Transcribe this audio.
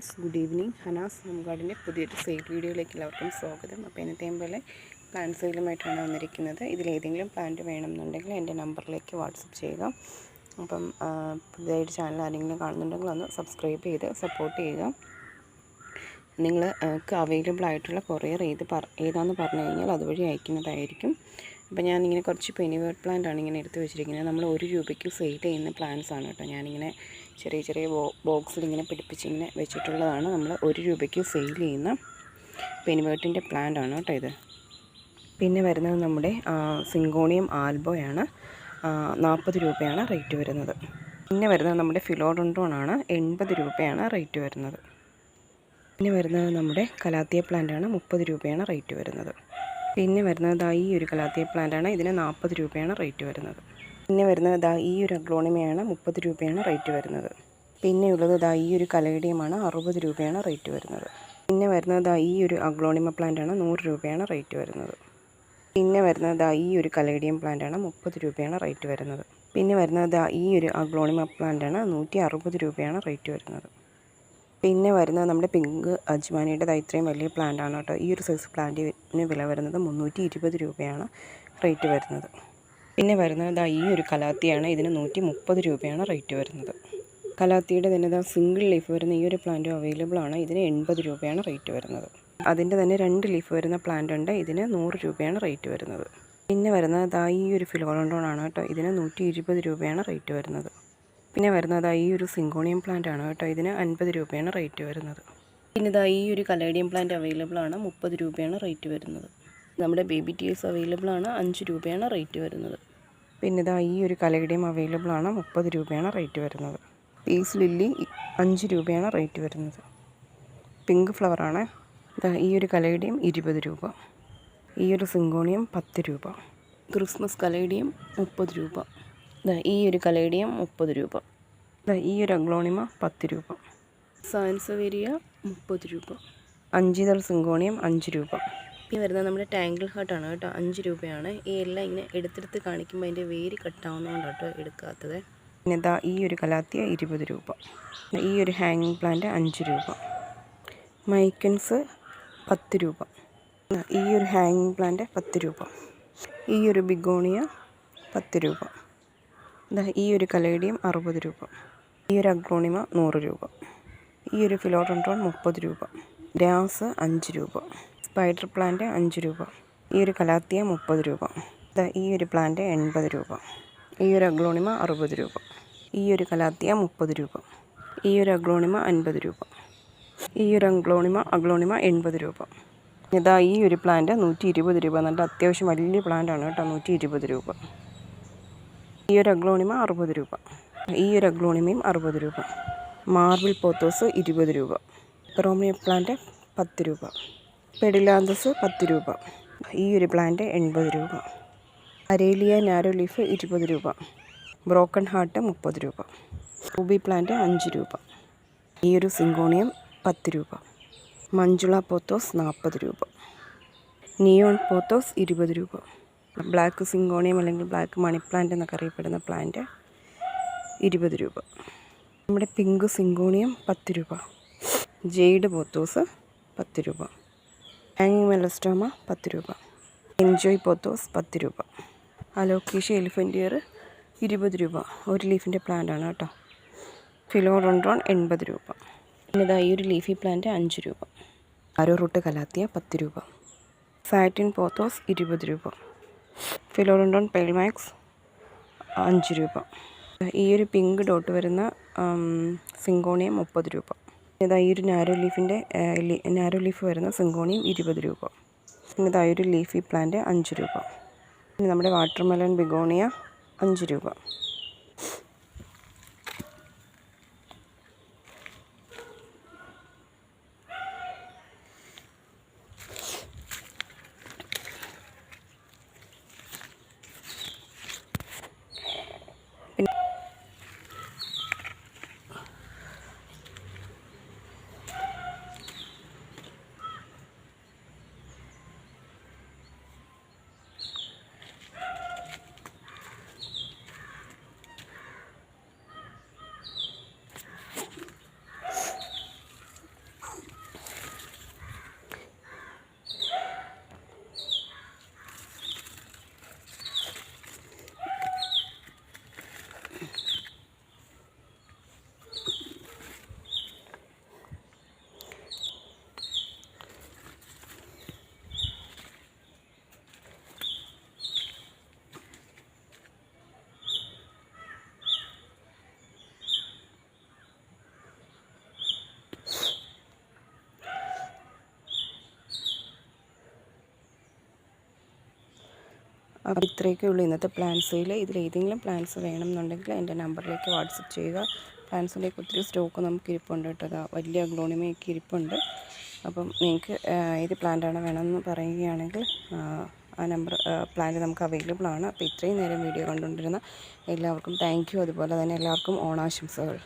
Friends good evening. Hana's home ഗാർഡിന്റെ പുതിയൊരു sale വീഡിയോയിലേക്ക് എല്ലാവർക്കും സ്വാഗതം. അപ്പോൾ എന്നത്തെയും പോലെ പ്ലാന്റ് സെയിലുമായിട്ടാണ് വന്നിരിക്കുന്നത്. ഇതിലേതെങ്കിലും പ്ലാന്റ് വേണമെന്നുണ്ടെങ്കിൽ എന്റെ നമ്പറിലേക്ക് വാട്സപ്പ് ചെയ്യുക അപ്പം പുതിയതായിട്ട് ചാനൽ ആരെങ്കിലും കാണുന്നുണ്ടെങ്കിൽ ഒന്ന് സബ്സ്ക്രൈബ് ചെയ്ത് സപ്പോർട്ട് ചെയ്യുക. നിങ്ങൾക്ക് അവൈലബിൾ ആയിട്ടുള്ള കൊറിയർ ഏത് പറ ഏതാണെന്ന് പറഞ്ഞു കഴിഞ്ഞാൽ അതുവഴി അയക്കുന്നതായിരിക്കും. അപ്പോൾ ഞാനിങ്ങനെ കുറച്ച് പെനിവേർഡ് പ്ലാന്റ് ആണ് ഇങ്ങനെ എടുത്ത് വെച്ചിരിക്കുന്നത്. നമ്മൾ ഒരു രൂപയ്ക്ക് സെയിൽ ചെയ്യുന്ന പ്ലാന്റ്സ് ആണ് കേട്ടോ ഞാനിങ്ങനെ ചെറിയ ചെറിയ ബോക്സിൽ ഇങ്ങനെ പിടിപ്പിച്ച് ഇങ്ങനെ വെച്ചിട്ടുള്ളതാണ് നമ്മൾ ഒരു രൂപയ്ക്ക് സെയിൽ ചെയ്യുന്ന പെനിവേർട്ടിന്റെ പ്ലാന്റ് ആണ് കേട്ടോ ഇത്. പിന്നെ വരുന്നത് നമ്മുടെ സിങ്കോണിയം ആൽബോയാണ്. നാൽപ്പത് രൂപയാണ് റേറ്റ് വരുന്നത്. പിന്നെ വരുന്നത് നമ്മുടെ ഫിലോഡോണ്ടോൺ ആണ് എൺപത് രൂപയാണ് റേറ്റ് വരുന്നത്. പിന്നെ വരുന്നത് നമ്മുടെ കലാത്തിയ പ്ലാന്റ് ആണ് മുപ്പത് രൂപയാണ് റേറ്റ് വരുന്നത്. പിന്നെ വരുന്നത് ഈ ഒരു കലാത്തിയ പ്ലാന്റ് ആണ് ഇതിന് നാൽപ്പത് രൂപയാണ് റേറ്റ് വരുന്നത്. പിന്നെ വരുന്നത് ഇതാ ഈ ഒരു അഗ്ലോണിമയാണ് മുപ്പത് രൂപയാണ് റേറ്റ് വരുന്നത്. പിന്നെ ഉള്ളത് ഇതാ ഈ ഒരു കലേഡിയമാണ് അറുപത് രൂപയാണ് റേറ്റ് വരുന്നത്. പിന്നെ വരുന്നത് ദാ ഈ ഒരു അഗ്ലോണിമ പ്ലാന്റ് ആണ് നൂറ് രൂപയാണ് റേറ്റ് വരുന്നത്. പിന്നെ വരുന്നത് ദാ ഈ ഒരു കലേഡിയം പ്ലാന്റ് ആണ് മുപ്പത് രൂപയാണ് റേറ്റ് വരുന്നത്. പിന്നെ വരുന്നത് ദാ ഈ ഒരു അഗ്ലോണിമ പ്ലാന്റ് ആണ് നൂറ്റി അറുപത് രൂപയാണ് റേറ്റ് വരുന്നത്. പിന്നെ വരുന്നത് നമ്മുടെ പിങ്ക് അജ്മാനിയുടെ ഇത്രയും വലിയ പ്ലാന്റ് ആണ് കേട്ടോ. ഈ ഒരു സൈസ് പ്ലാന്റിന് വില വരുന്നത് മുന്നൂറ്റി ഇരുപത് രൂപയാണ് റേറ്റ് വരുന്നത്. പിന്നെ വരുന്നത് ദാ ഈ ഒരു കലാത്തിയാണ്. ഇതിന് നൂറ്റി മുപ്പത് രൂപയാണ് റേറ്റ് വരുന്നത്. കലാത്തിയുടെ തന്നെ ദാ സിംഗിൾ ലീഫ് വരുന്ന ഈ ഒരു പ്ലാന്റും അവൈലബിൾ ആണ്. ഇതിന് എൺപത് രൂപയാണ് റേറ്റ് വരുന്നത്. അതിന്റെ തന്നെ രണ്ട് ലീഫ് വരുന്ന പ്ലാന്റ് ഉണ്ട്. ഇതിന് നൂറ് രൂപയാണ് റേറ്റ് വരുന്നത്. പിന്നെ വരുന്നത് ദാ ഈ ഒരു ഫിലോളോണ്ടോണാണ് കേട്ടോ. ഇതിന് നൂറ്റി ഇരുപത് രൂപയാണ് റേറ്റ് വരുന്നത്. പിന്നെ വരുന്നത് ഈ ഒരു സിങ്കോണിയം പ്ലാന്റ് ആണ് കേട്ടോ. ഇതിന് അൻപത് രൂപയാണ് റേറ്റ് വരുന്നത്. പിന്നെ ഇതാ ഈ ഒരു കലേഡിയം പ്ലാന്റ് അവൈലബിൾ ആണ്. മുപ്പത് രൂപയാണ് റേറ്റ് വരുന്നത്. നമ്മുടെ ബേബി ടീസ് അവൈലബിൾ ആണ്. അഞ്ച് രൂപയാണ് റേറ്റ് വരുന്നത്. പിന്നെ ഇതാ ഈ ഒരു കലയുടെയും അവൈലബിൾ ആണ്. മുപ്പത് രൂപയാണ് റേറ്റ് വരുന്നത്. പീസ് ലില്ലി അഞ്ച് രൂപയാണ് റേറ്റ് വരുന്നത്. പിങ്ക് ഫ്ലവറാണ് ഇതാ ഈ ഒരു കലയുടെയും ഇരുപത് രൂപ. ഈ ഒരു സിങ്കോണിയം പത്ത് രൂപ. ക്രിസ്മസ് കലയുടെയും മുപ്പത് രൂപ. ഇതാ ഈ ഒരു കലയുടെയും മുപ്പത് രൂപ. ഇതാ ഈ ഒരു അഗ്ലോണിമ പത്ത് രൂപ. സാൻസവേരിയ മുപ്പത് രൂപ. അഞ്ചിതൾ സിങ്കോണിയം അഞ്ച് രൂപ. ഇനി വരുന്നത് നമ്മുടെ ടാങ്കിൾ ഹാർട്ട് ആണ് കേട്ടോ. അഞ്ച് രൂപയാണ്. ഈ എല്ലാം ഇങ്ങനെ എടുത്തെടുത്ത് കാണിക്കുമ്പോൾ അതിന്റെ വേര് കട്ടാവുന്നതുകൊണ്ട് കേട്ടോ എടുക്കാത്തത്. പിന്നെ ഇതാ ഈ ഒരു കലാത്തിയ ഇരുപത് രൂപ. ഈ ഒരു ഹാങ്ങിങ് പ്ലാന്റ് അഞ്ച് രൂപ. മൈക്കൻസ് പത്ത് രൂപ. ഈ ഒരു ഹാങ്ങിങ് പ്ലാന്റ് പത്ത് രൂപ. ഈ ഒരു ബിഗോണിയ പത്ത് രൂപ. ഇതാ ഈ ഒരു കലേഡിയം അറുപത് രൂപ. ഈ ഒരു അഗ്രോണിമ നൂറ് രൂപ. ഈ ഒരു ഫിലോട്രോൺ മുപ്പത് രൂപ. ഗ്രാസ് അഞ്ച് രൂപ. സ്പൈഡർ പ്ലാന്റ് അഞ്ച് രൂപ. ഈ ഒരു കലാത്തിയ മുപ്പത് രൂപ. ഈ ഒരു പ്ലാന്റ് എൺപത് രൂപ. ഈ ഒരു അഗ്ലോണിമ അറുപത് രൂപ. ഈ ഒരു കലാത്തിയ മുപ്പത് രൂപ. ഈ ഒരു അഗ്ലോണിമ അൻപത് രൂപ. ഈ ഒരു അഗ്ലോണിമ അഗ്ലോണിമ എൺപത് രൂപ. ഇതാ ഈ ഒരു പ്ലാന്റ് നൂറ്റി ഇരുപത് രൂപ. നല്ല അത്യാവശ്യം വലിയ പ്ലാന്റാണ് കേട്ടോ നൂറ്റി ഇരുപത് രൂപ. ഈ ഒരു അഗ്ലോണിമ അറുപത് രൂപ. ഈ ഒരു അഗ്ലോണിമയും അറുപത് രൂപ. മാർബിൾ പോത്തോസ് ഇരുപത് രൂപ. റോമിയ പ്ലാന്റ് പത്ത് രൂപ. പെഡിലാന്തസ് പത്ത് രൂപ. ഈ ഒരു പ്ലാന്റ് എൺപത് രൂപ. അരേലിയ നാരോ ലീഫ് ഇരുപത് രൂപ. ബ്രോക്കൺ ഹാർട്ട് മുപ്പത് രൂപ. റൂബി പ്ലാന്റ് അഞ്ച് രൂപ. ഈ ഒരു സിങ്കോണിയം പത്ത് രൂപ. മഞ്ജുള പോത്തോസ് നാൽപ്പത് രൂപ. നിയോൺ പോത്തോസ് ഇരുപത് രൂപ. ബ്ലാക്ക് സിങ്കോണിയം അല്ലെങ്കിൽ ബ്ലാക്ക് മണി പ്ലാന്റ് എന്നൊക്കെ അറിയപ്പെടുന്ന പ്ലാന്റ് ഇരുപത് രൂപ. നമ്മുടെ പിങ്ക് സിങ്കോണിയം പത്ത് രൂപ. ജെയ്ഡ് പോത്തോസ് പത്ത് രൂപ. ഹാങ്ങിങ് മെലസ്റ്റോമ പത്ത് രൂപ. എൻജോയ് പോത്തോസ് പത്ത് രൂപ. അലോക്കേഷ്യ ഇയർ ഇരുപത് രൂപ. ഒരു ലീഫിന്റെ പ്ലാന്റ് ആണ് കേട്ടോ. ഫിലോഡോൺട്രോൺ എൺപത് രൂപ. ഇതാ ഈ ഒരു ലീഫി പ്ലാന്റ് അഞ്ച് രൂപ. ആരോ റൂട്ട് കലാത്തിയ പത്ത് രൂപ. സാറ്റിൻ പോത്തോസ് ഇരുപത് രൂപ. ഫിലോഡോൺട്രോൺ പെൽമാക്സ് അഞ്ച് രൂപ. ഈ ഒരു പിങ്ക് ഡോട്ട് വരുന്ന സിങ്കോണിയം മുപ്പത് രൂപ. ഇതാ ഈ ഒരു നാരോ ലീഫിന്റെ നാരോ ലീഫ് വരുന്ന സിങ്കോണിയും ഇരുപത് രൂപ. പിന്നെ ഇതാ ഒരു ലീഫി പ്ലാന്റ് അഞ്ച് രൂപ. പിന്നെ നമ്മുടെ വാട്ടർമെലൺ ബിഗോണിയ അഞ്ച് രൂപ. അപ്പോൾ ഇത്രയൊക്കെ ഉള്ളൂ ഇന്നത്തെ പ്ലാൻസിൽ ഇതിൽ ഏതെങ്കിലും പ്ലാൻസ് വേണമെന്നുണ്ടെങ്കിൽ എന്റെ നമ്പറിലേക്ക് വാട്സപ്പ് ചെയ്യുക. പ്ലാൻസിലേക്ക് ഒത്തിരി സ്റ്റോക്ക് നമുക്ക് ഇരിപ്പുണ്ട് കേട്ടോ. വലിയ ഗ്ലോണിമയൊക്കെ ഇരിപ്പുണ്ട്. അപ്പം നിങ്ങൾക്ക് ഏത് പ്ലാന്റാണ് വേണമെന്ന് പറയുകയാണെങ്കിൽ ആ നമ്പർ പ്ലാന്റ് നമുക്ക് അവൈലബിൾ ആണ്. അപ്പോൾ ഇത്രയും നേരം വീഡിയോ കണ്ടുകൊണ്ടിരുന്ന എല്ലാവർക്കും താങ്ക് അതുപോലെ തന്നെ എല്ലാവർക്കും ഓണാശംസകൾ.